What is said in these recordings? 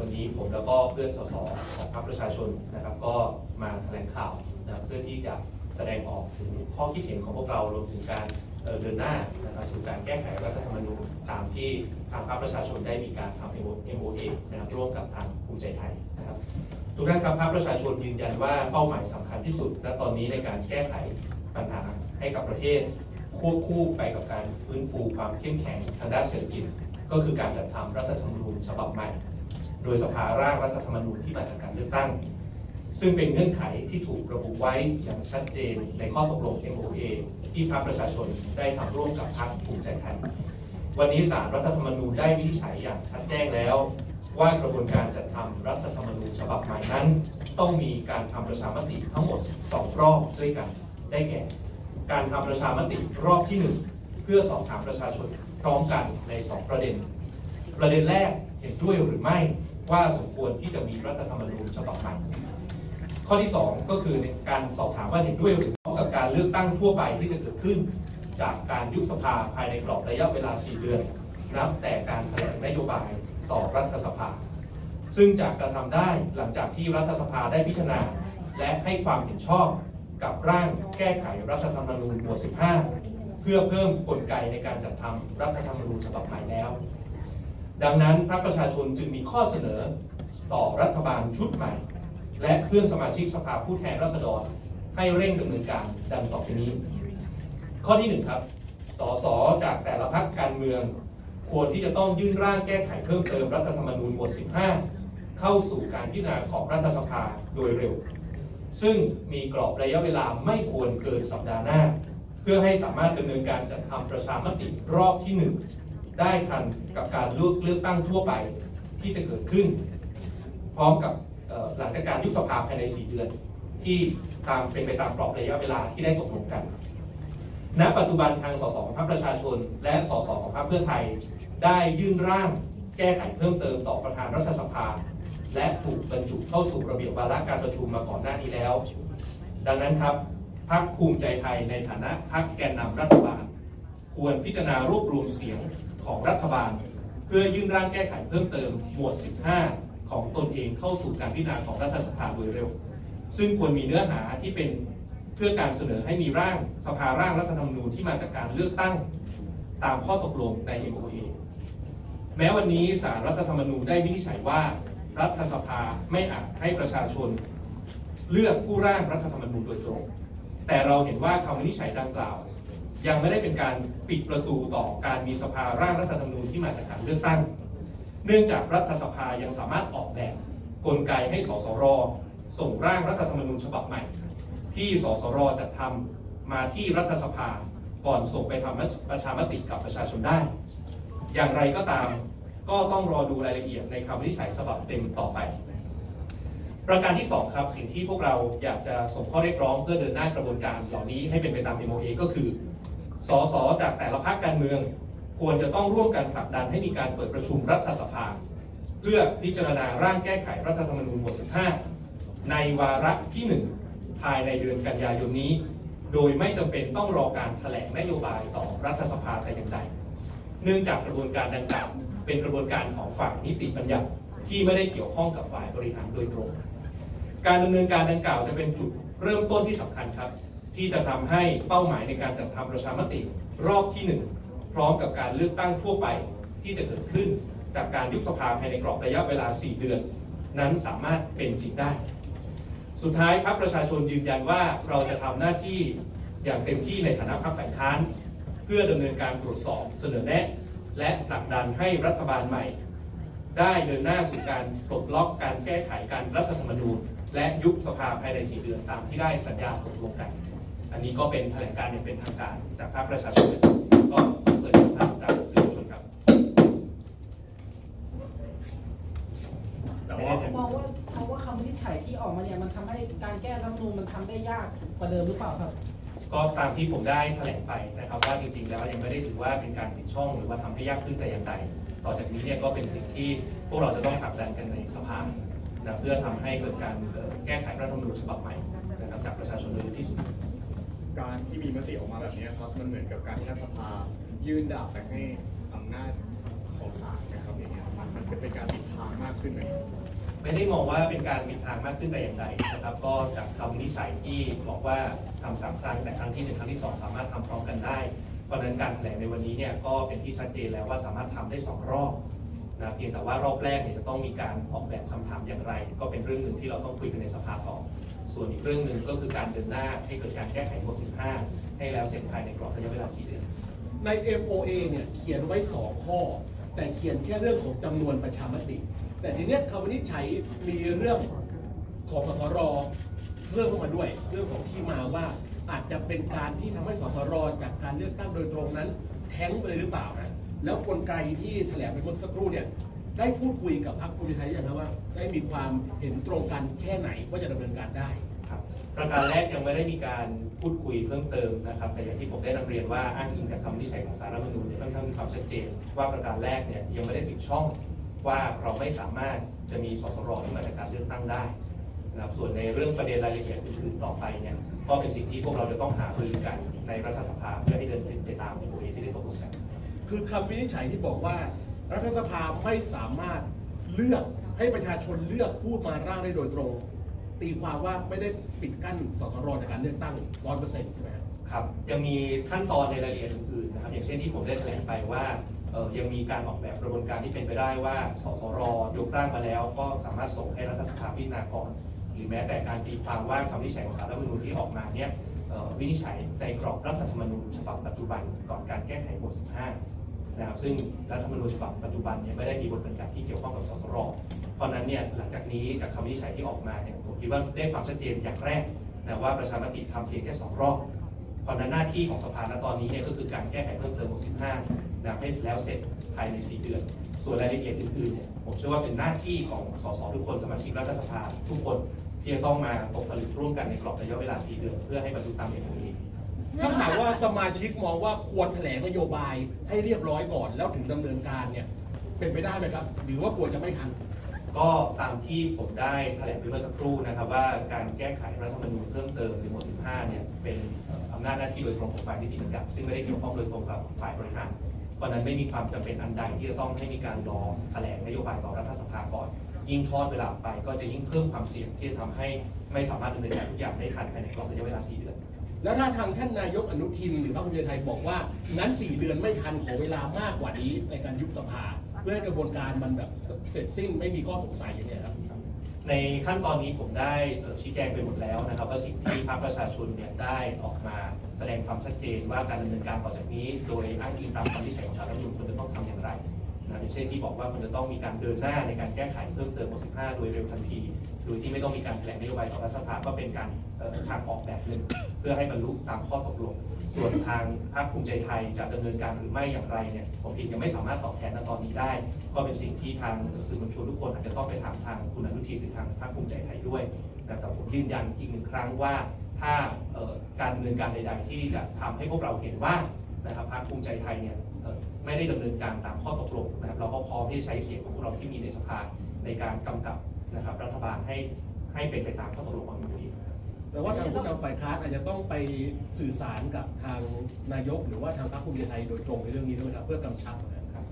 วันนี้ผมแล้วก็เพื่อนสสของพรรคประชาชนนะครับ ก็มาแถลงข่าวนะเพื่อที่จะแสดงออกถึงข้อคิดเห็นของพวกเรารวมถึงการเดินหน้านะครับสู่การแก้ไขรัฐธรรมนูญตามที่ทางพรรคประชาชนได้มีการทำ MOA นะครับร่วมกับทางภูมิใจไทยนะครับทุกท่านครับพรรคประชาชนยืนยันว่าเป้าหมายสำคัญที่สุด และตอนนี้ในการแก้ไขปัญหาให้กับประเทศ ควบคู่ไปกับการฟื้นฟูความเข้มแข็งทางด้านเศรษฐกิจ ก็คือการจัดทำรัฐธรรมนูญฉบับใหม่ โดยสภาร่างรัฐธรรมนูญที่มาจากการเลือกตั้ง ซึ่งเป็นเงื่อนไขที่ถูกระบุไว้อย่างชัดเจนในข้อตกลง MOA ที่พรรคประชาชนได้ทำร่วมกับพรรคภูมิใจไทยวันนี้ศาลรัฐธรรมนูญได้วินิจฉัยอย่างชัดแจ้งแล้ว ว่ากระบวนการจัดทำรัฐธรรมนูญฉบับใหม่นั้น ต้องมีการทำประชามติทั้งหมด 2 รอบด้วยกันได้แก่ การทำประชามติรอบที่ 1 เพื่อสอบถามประชาชนพร้อมกันใน 2 ประเด็น ประเด็นแรกเห็นด้วยหรือไม่ ว่าสมควรที่จะมีรัฐธรรมนูญฉบับใหม่ข้อที่ 2 ก็คือในการสอบถามว่าเห็นด้วยหรือไม่กับการเลือกตั้งทั่วไปที่จะเกิดขึ้น จากการยุบสภาภายในกรอบระยะเวลา 4 เดือนนับแต่การแถลงนโยบายต่อรัฐสภา ซึ่งจะกระทำได้หลังจากที่รัฐสภาได้พิจารณา และให้ความเห็นชอบกับร่างแก้ไขรัฐธรรมนูญหมวด 15 เพื่อเพิ่มกลไกในการจัดทำรัฐธรรมนูญฉบับใหม่แล้ว ดังนั้นพรรคประชาชนจึงมีข้อเสนอต่อรัฐบาลชุดใหม่ และเพื่อนสมาชิกสภาผู้แทนราษฎรให้เร่งดำเนินการดังต่อไปนี้ ข้อที่หนึ่งครับสสจากแต่ละพรรคการเมือง ควรที่จะต้องยื่นร่างแก้ไขเพิ่มเติมรัฐธรรมนูญหมวด 15 เข้าสู่การพิจารณาของรัฐสภาโดยเร็ว ซึ่งมีกรอบระยะเวลาไม่ควรเกินสัปดาห์หน้า เพื่อให้สามารถดำเนินการจัดทำประชามติรอบที่หนึ่ง ได้ทันกับการเลือกเลือกตั้งทั่วไปที่จะเกิดขึ้น พร้อมกับหลังจากการยุบสภาภายใน 4 เดือน ที่ตามเป็นไปตามกรอบระยะเวลาที่ได้ตกลงกัน ณ ปัจจุบันทางสสของพรรคประชาชน และสสของพรรคเพื่อไทย ได้ยื่นร่างแก้ไขเพิ่มเติมต่อประธานรัฐสภา และถูกบรรจุเข้าสู่ระเบียบวาระการประชุมมาก่อนหน้านี้แล้ว ดังนั้นครับพรรคภูมิใจไทยในฐานะพรรคแกนนำรัฐบาล ควรพิจารณารวบรวมเสียงของรัฐบาล เพื่อยื่นร่างแก้ไขเพิ่มเติมหมวด 15 ของตนเองเข้าสู่การพิจารณาของรัฐสภาโดยเร็ว ซึ่งควรมีเนื้อหาที่เป็นเพื่อการเสนอให้มีร่างสภาร่างรัฐธรรมนูญที่มาจากการเลือกตั้งตามข้อตกลงใน MOA แม้วันนี้สารรัฐธรรมนูญได้วินิจฉัยว่า รัฐสภาไม่อาจให้ประชาชน เลือกผู้ร่างรัฐธรรมนูญโดยตรง แต่เราเห็นว่าคำวินิจฉัยดังกล่าว ยังไม่ได้เป็นการปิดประตูต่อการมีสภาร่างรัฐธรรมนูญที่มาจากการเลือกตั้ง เนื่องจากรัฐสภายังสามารถออกแบบกลไกให้สสรส่งร่างรัฐธรรมนูญฉบับใหม่ ที่สสรจัดทำมาที่รัฐสภาก่อนส่งไปทำประชามติกับประชาชนได้ อย่างไรก็ตามก็ต้องรอดูรายละเอียดในคำวินิจฉัยฉบับเต็มต่อไป ประการที่ 2 ครับ สิ่งที่พวกเราอยากจะส่งข้อเรียกร้องเพื่อเดินหน้ากระบวนการเหล่านี้ให้เป็นไปตาม MOA ก็คือ สสจากแต่ละพรรคการเมือง ควรจะต้องร่วมกันผลักดันให้มีการเปิดประชุมรัฐสภา เพื่อพิจารณาร่างแก้ไขรัฐธรรมนูญบท15 ในวาระที่ 1 ภายในเดือนกันยายนนี้ โดยไม่จำเป็นต้องรอการแถลงนโยบายต่อรัฐสภาแต่อย่างใดเนื่องจากกระบวนการดังกล่าวเป็นกระบวนการของฝ่ายนิติบัญญัติที่ไม่ได้เกี่ยวข้องกับฝ่ายบริหารโดยตรง การดำเนินการดังกล่าวจะเป็นจุดเริ่มต้นที่สำคัญครับ ที่จะทำให้เป้าหมายในการจัดทำประชามติรอบที่หนึ่งพร้อมกับการเลือกตั้งทั่วไปที่จะเกิดขึ้นจากการยุบสภาภายในกรอบระยะเวลา 4 เดือน นั้นสามารถเป็นจริงได้ สุดท้ายพรรคประชาชนยืนยันว่าเราจะทำหน้าที่อย่างเต็มที่ในฐานะพรรคฝ่ายค้าน เพื่อดำเนินการตรวจสอบเสนอแนะ และผลักดันให้รัฐบาลใหม่ ได้เดินหน้าสู่การปลดล็อกการแก้ไขการรัฐธรรมนูญและยุบสภาภายใน 4 เดือนตามที่ได้สัญญาตกลงกัน อันนี้ก็เป็นแถลงการณ์อย่างเป็นทางการจากภาคประชาชนก็เปิดทางจากสื่อมวลชนครับแต่ว่ามองว่าเพราะว่าคำวินิจฉัยที่ออกมาเนี่ยมันทำให้การแก้รัฐธรรมนูญมันทำได้ยากกว่าเดิมหรือเปล่าครับก็ตามที่ผมได้แถลงไปนะครับว่าจริงๆแล้วยังไม่ได้ถือว่าเป็นการปิดช่องหรือว่าทำให้ยากขึ้นแต่อย่างใดต่อจากนี้เนี่ยก็เป็นสิ่งที่พวกเราจะต้องผลักดันกันในสภานะเพื่อทำให้เกิดการเอ่อแก้ไขรัฐธรรมนูญฉบับใหม่นะครับจากประชาชนโดยเร็วที่สุด การที่มีมติออกมาแบบนี้ครับมันเหมือนกับการที่รัฐสภายื่นดาบไปให้อำนาจของศาลนะครับอย่างเงี้ยมันมันเป็นการปิดทางมากขึ้นไหมไม่ได้มองว่าเป็นการปิดทางมากขึ้นแต่อย่างใดนะครับ ก็จากคำวินิจฉัยที่บอกว่าทำสามครั้งแต่ครั้งที่หนึ่งครั้งที่สองสามารถทำพร้อมกันได้เพราะนั้นการแถลงในวันนี้เนี่ยก็เป็นที่ชัดเจนแล้วว่าสามารถทำได้สองรอบนะเพียงแต่ว่ารอบแรกเนี่ยจะต้องมีการออกแบบคำถามอย่างไร ก็เป็นเรื่องหนึ่งที่เราต้องคุยกันในสภาต่อ ส่วนอีกเรื่องหนึ่งก็คือการเดินหน้าให้เกิดการแก้ไขบท15 ให้แล้วเสร็จภายในกรอบระยะเวลา 4 เดือน ใน MOA เนี่ยเขียนไว้ 2 ข้อ แต่เขียนแค่เรื่องของจำนวนประชามติ แต่ทีเนี้ยคำวินิจฉัยมีเรื่องของสสรเพิ่มเข้ามาด้วย เรื่องของที่มาว่าอาจจะเป็นการที่ทำให้สสรจากการเลือกตั้งโดยตรงนั้น แท้งไปเลยหรือเปล่านะแล้วกลไกที่แถลงไปเมื่อสักครู่เนี่ย ได้พูดคุยกับพรรคภูมิใจไทยยังครับว่า ได้มีความเห็นตรงกันแค่ไหนว่าจะดำเนินการได้ครับประการแรกยังไม่ได้มีการพูดคุยเพิ่มเติมนะครับ แต่อย่างที่ผมได้นำเรียนว่าอ้างอิงจากคำวินิจฉัยของสารรัฐธรรมนูญเนี่ยค่อนข้างมีความชัดเจน ว่าประการแรกเนี่ยยังไม่ได้ปิดช่องว่าเราไม่สามารถจะมีสสรที่มาจากการเลือกตั้งได้นะครับส่วนในเรื่องประเด็นรายละเอียดอื่นๆต่อไปเนี่ยก็เป็นสิ่งที่พวกเราจะต้องหารือกันในรัฐสภาเพื่อให้เดินไปตาม MOA ที่ได้ตกลงกัน คือคำวินิจฉัยที่บอกว่า รัฐสภาไม่สามารถเลือกให้ประชาชนเลือกผู้มาร่างได้โดยตรง ตีความว่าไม่ได้ปิดกั้นสสรจากการเลือกตั้งร้อยเปอร์เซ็นต์ใช่ไหมครับ ครับยังมีขั้นตอนในรายละเอียดอื่นๆนะครับอย่างเช่นที่ผมได้แถลงไปว่าเอ่อยังมีการออกแบบกระบวนการที่เป็นไปได้ว่า สสรยกร่างมาแล้ว ก็สามารถส่งให้รัฐสภาพิจารณาก่อน หรือแม้แต่การตีความว่าคำวินิจฉัยของศาลรัฐธรรมนูญที่ออกมาเนี่ยเอ่อวินิจฉัยในกรอบรัฐธรรมนูญฉบับปัจจุบันก่อนการแก้ไขบท15 นะครับซึ่งรัฐธรรมนูญฉบับปัจจุบันเนี่ยไม่ได้มีบทบัญญัติที่เกี่ยวข้องกับสสรเพราะนั้นเนี่ยหลังจากนี้จากคำวินิจฉัยที่ออกมาเนี่ยผมคิดว่าได้ความชัดเจนอย่างแรกนะว่าประชามติทำเพียงแค่สองรอบเพราะนั้นหน้าที่ของสภาณตอนนี้เนี่ยก็คือการแก้ไขเพิ่มเติมบท15นะให้แล้วเสร็จภายใน 4 เดือน ส่วนรายละเอียดอื่นๆเนี่ยผมเชื่อว่าเป็นหน้าที่ของสสทุกคนสมาชิกรัฐสภาทุกคนที่จะต้องมาตกผลึกร่วมกันในกรอบระยะเวลา 4 เดือน เพื่อให้บรรลุตาม MOA ถ้าหากว่าสมาชิกมองว่าควรแถลงนโยบายให้เรียบร้อยก่อนแล้วถึงดำเนินการเนี่ยเป็นไปได้ไหมครับ หรือว่ากลัวจะไม่ทัน ก็ตามที่ผมได้แถลงไปเมื่อสักครู่นะครับ ว่าการแก้ไขรัฐธรรมนูญเพิ่มเติมในหมวด 15 เนี่ยเป็นเอ่ออำนาจหน้าที่โดยตรงของฝ่ายนิติบัญญัติซึ่งไม่ได้เกี่ยวข้องโดยตรงกับฝ่ายบริหารเพราะฉะนั้นไม่มีความจำเป็นอันใดที่จะต้องให้มีการรอแถลงนโยบายต่อรัฐสภาก่อน ยิ่งทอดเวลาไปก็จะยิ่งเพิ่มความเสี่ยงที่จะทำให้ไม่สามารถดำเนินการทุกอย่างได้ทันภายในกรอบระยะเวลา 4 เดือน แล้วถ้าทางท่านนายกอนุทินหรือพรรคภูมิใจไทยบอกว่างั้น4เดือนไม่ทันขอเวลามากกว่านี้ในการยุบสภา เพื่อให้กระบวนการมันแบบเสร็จสิ้นไม่มีข้อสงสัยอย่างนี้ครับ ในขั้นตอนนี้ผมได้ชี้แจงไปหมดแล้วนะครับว่าสิ่งที่ภาคประชาชนเนี่ยได้ออกมาแสดงความชัดเจนว่าการดำเนินการต่อจากนี้ โดยอ้างอิงตามคำวินิจฉัยของศาลรัฐธรรมนูญควรจะต้องทำอย่างไร นะอย่างเช่นที่บอกว่าควรจะต้องมีการเดินหน้าในการแก้ไขเพิ่มเติมบท15โดยเร็วทันที โดยที่ไม่ต้องมีการแถลงนโยบายต่อรัฐสภาก็เป็นการทางออกแบบหนึ่งเพื่อให้บรรลุตามข้อตกลง ส่วนทางภาคภูมิใจไทยจะดำเนินการหรือไม่อย่างไรเนี่ยผมเองยังไม่สามารถตอบแทนณตอนนี้ได้ ก็เป็นสิ่งที่ทางสื่อมวลชนทุกคนอาจจะต้องไปถามทางคุณอนุทินหรือทางภาคภูมิใจไทยด้วยแต่ผมยืนยันอีกหนึ่งครั้งว่าถ้าการดำเนินการใด ๆ ที่จะทำให้พวกเราเห็นว่านะครับภาคภูมิใจไทยเนี่ย ไม่ได้ดำเนินการตามข้อตกลงนะครับเราก็พร้อมที่จะใช้เสียงของพวกเราที่มีในสภาในการกำกับนะครับรัฐบาลให้ให้เป็นไปตามข้อตกลงของมันดีแต่ว่าทางผู้นำฝ่ายค้านอาจจะต้องไปสื่อสารกับทางนายก หรือว่าทางพรรคภูมิใจไทยโดยตรงในเรื่องนี้ด้วยครับเพื่อกำชับนะครับ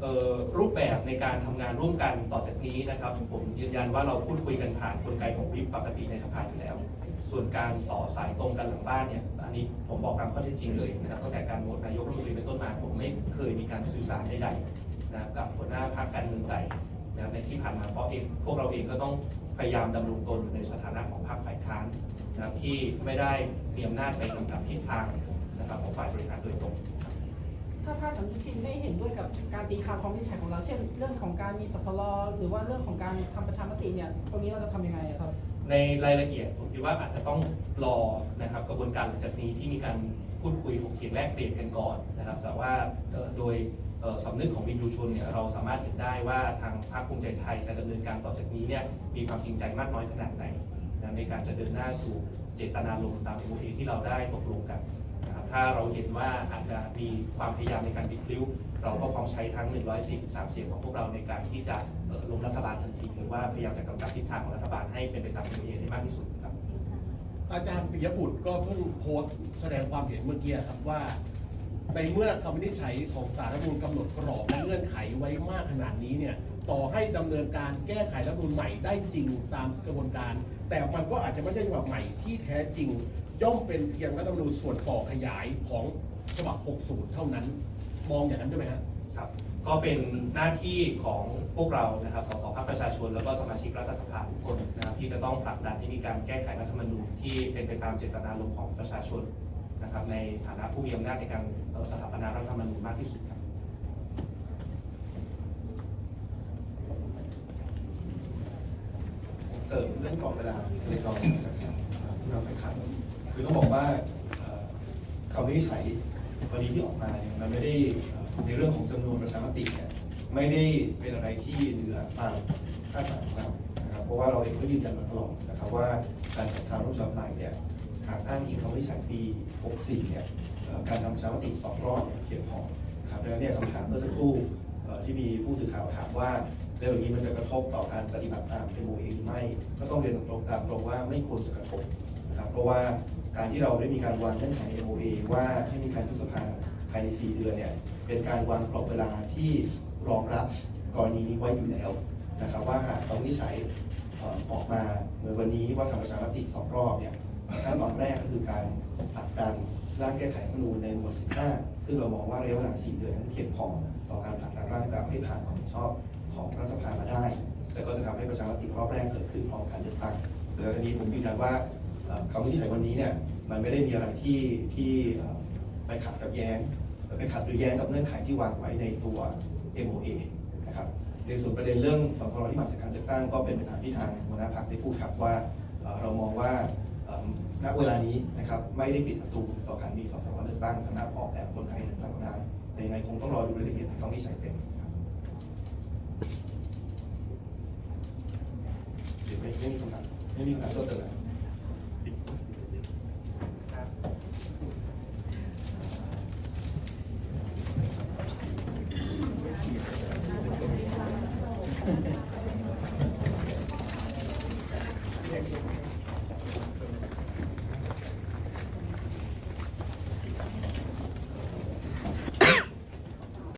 เอ่อรูปแบบในการทำงานร่วมกันต่อจากนี้นะครับ ผมยืนยันว่าเราพูดคุยกันผ่านกลไกของวิปปกติในสภาอยู่แล้ว ส่วนการต่อสายตรงกันหลังบ้านเนี่ย อันนี้ผมบอกตามข้อเท็จจริงเลยนะครับตั้งแต่การโหวตนายกรัฐมนตรีเป็นต้นมาผมไม่เคยมีการสื่อสารใดๆนะครับกับหัวหน้าพรรคการเมืองใดนะครับในที่ผ่านมาเพราะเองพวกเราเองก็ต้องพยายามดำรงตนอยู่ในสถานะของพรรคฝ่ายค้านนะครับที่ไม่ได้มีอำนาจไปกำกับทิศทางนะครับของฝ่ายบริหารโดยตรงถ้าถ้าท่านอนุทินไม่เห็นด้วยกับการตีความความวินิจฉัยของเรา เช่น เรื่องของการมีสสรหรือว่าเรื่องของการทำประชามติเนี่ยตรงนี้เราจะทำยังไงครับ ในรายละเอียดผมคิดว่าอาจจะต้องรอนะครับกระบวนการหลังจากนี้ที่มีการพูดคุยถกเถียงแลกเปลี่ยนกันก่อนนะครับ แต่ว่าโดยสำนึกของวินยูชนเนี่ยเราสามารถเห็นได้ว่าทางพรรคภูมิใจไทยจะดำเนินการต่อจากนี้เนี่ยมีความจริงใจมากน้อยขนาดไหนนะในการจะเดินหน้าสู่เจตนารมณ์ตาม MOA ที่เราได้ตกลงกันนะครับถ้าเราเห็นว่าอาจจะมีความพยายามในการบิดพลิ้ว เราก็พร้อมใช้ทั้ง 143 เสียงของพวกเราในการที่จะลงรัฐบาลทันทีหรือว่าพยายามจะกำกับทิศทางของรัฐบาลให้เป็นไปตาม MOA ให้มากที่สุดครับ อาจารย์ปิยบุตรก็เพิ่งโพสต์แสดงความเห็นเมื่อกี้ครับว่า ในเมื่อคำวินิจฉัยของสารรัฐธรรมนูญกำหนดกรอบและเงื่อนไขไว้มากขนาดนี้เนี่ยต่อให้ดำเนินการแก้ไขรัฐธรรมนูญใหม่ได้จริงตามกระบวนการ แต่มันก็อาจจะไม่ใช่ฉบับใหม่ที่แท้จริง ย่อมเป็นเพียงรัฐธรรมนูญส่วนต่อขยายของฉบับ 60 เท่านั้น มองอย่างนั้นใช่ไหมฮะครับ ก็เป็นหน้าที่ของพวกเรานะครับสสภาคประชาชน แล้วก็สมาชิกรัฐสภาทุกคนนะครับที่จะต้องผลักดันให้มีการแก้ไขรัฐธรรมนูญที่เป็นไปตามเจตนารมณ์ของประชาชนนะครับในฐานะผู้มีอำนาจในการเอ่อสถาปนารัฐธรรมนูญมากที่สุดครับเสริมเรื่องกรอบเวลาเล็กน้อยนะครับที่เราไปขันคือต้องบอกว่าเอ่อคำวินิจฉัย วันนี้ที่ออกมาเนี่ยมันไม่ได้ในเรื่องของจำนวนประชามติเนี่ยไม่ได้เป็นอะไรที่เหนือตามคาดหมายของเรานะครับเพราะว่าเราเองก็ยืนยันมาตลอดนะครับว่าการจัดทำรัฐธรรมนูญใหม่เนี่ยหากอ้างอิงคำวินิจฉัยปี 64 เนี่ยการทำประชามติสองรอบเนี่ยเพียงพอครับดังนั้นเนี่ยคำถามเมื่อสักครู่ที่มีผู้สื่อข่าวถามว่าในแบบนี้มันจะกระทบต่อการปฏิบัติตาม MOA หรือไม่ ก็ต้องเรียนตรงๆตามตรงว่าไม่ควรจะกระทบนะครับเพราะว่า การที่เราได้มีการวางเงื่อนไข MOA ว่าให้มีการยุบสภาภายใน 4 เดือนเนี่ยเป็นการวางกรอบเวลาที่รองรับกรณีนี้ไว้อยู่แล้วนะครับว่าหากคำวินิจฉัยออกมาเหมือนวันนี้ว่าทำประชามติสองรอบเนี่ยขั้นตอนแรกก็คือการผลักดันร่างแก้ไขรัฐธรรมนูญในหมวด 15 ซึ่งเรามองว่าระยะเวลา 4 เดือนนั้นเพียงพอต่อการผลักดันร่างต่างให้ผ่านความเห็นชอบของรัฐสภามาได้ แต่ก็จะทำให้ประชามติรอบแรกเกิดขึ้นพร้อมการเลือกตั้งแล้วทีนี้ผมยืนยันว่า คำวินิจฉัยวันนี้เนี่ยมันไม่ได้มีอะไรที่ที่ไปขัดกับแย้งไปขัดหรือแย้งกับเงื่อนไขที่วางไว้ในตัว MOA นะครับในส่วนประเด็นเรื่องสพรที่มาจากการเลือกตั้งก็เป็นไปตาที่ทางหัวหน้าพรรคได้พูดครับว่าเรามองว่าณเวลานี้นะครับไม่ได้ปิดประตูต่อการมีสสรเลือกตั้งสามารถออกแบบกลไกต่างๆได้ในในคงต้องรอดูรายละเอียดในคำวินิจฉัยเต็มครับดี๋ยวไม่ไม่มีคำถามไม่มีคำถามเพิ่มเติม